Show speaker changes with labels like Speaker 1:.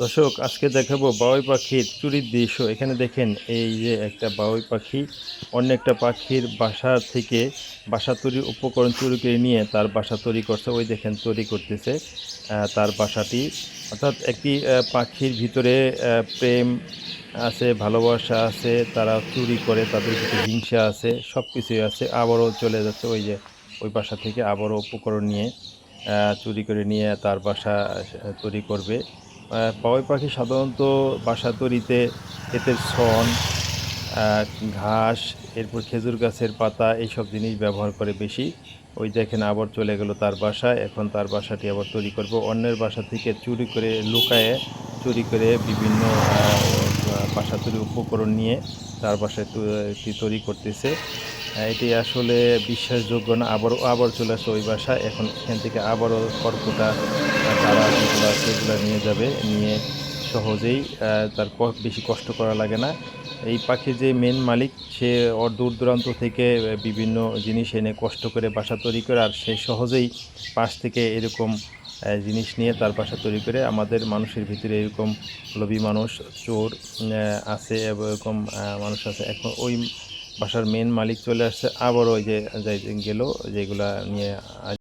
Speaker 1: দর্শক, আজকে দেখাবো বাবুই পাখির চুরির দৃশ্য। এখানে দেখেন এই যে একটা বাবুই পাখি অন্য একটা পাখির বাসা থেকে বাসা তৈরির উপকরণ চুরি করে নিয়ে তার বাসা তৈরি করছে। ওই দেখেন তৈরি করতেছে তার বাসাটি। অর্থাৎ একটি পাখির ভিতরে প্রেম আছে, ভালোবাসা আছে, তারা চুরি করে, তাদের ভিতরে হিংসা আছে সব কিছুই আছে। আবারও চলে যাচ্ছে ওই যে, ওই বাসা থেকে আবারও উপকরণ নিয়ে চুরি করে নিয়ে তার বাসা তৈরি করবে। বাবুই পাখি সাধারণত বাসা তৈরিতে এতে আহ, ঘাস এরপর খেজুর গাছের পাতা এইসব জিনিস ব্যবহার করে বেশি। ওই দেখেন আবার চলে গেল তার বাসায় এখন তার বাসাটি আবার তৈরি করব। অন্যের বাসা থেকে চুরি করে লুকায়ে চুরি করে বিভিন্ন বাসা তৈরির উপকরণ নিয়ে তার বাসায় তৈরি করতেছে। এটি আসলে বিশ্বাসযোগ্য না আবারও আবার চলে আসে ওই বাসা। এখন এখান থেকে আবারও কর্কটা তারা যেগুলো সেগুলো নিয়ে যাবে, নিয়ে সহজেই তার বেশি কষ্ট করা লাগে না। এই পাখির যে মেন মালিক, সে দূর দূরান্ত থেকে বিভিন্ন জিনিস এনে কষ্ট করে বাসা তৈরি করে, আর সে সহজেই পাশ থেকে এরকম জিনিস নিয়ে তার বাসা তৈরি করে। আমাদের মানুষের ভিতরে এরকম লোভী মানুষ, চোর আছে এরকম মানুষ আছে। এখন ওই বাসার মেন মালিক চলে আসছে। আবার ওই যে যাই গেল যেগুলা নিয়ে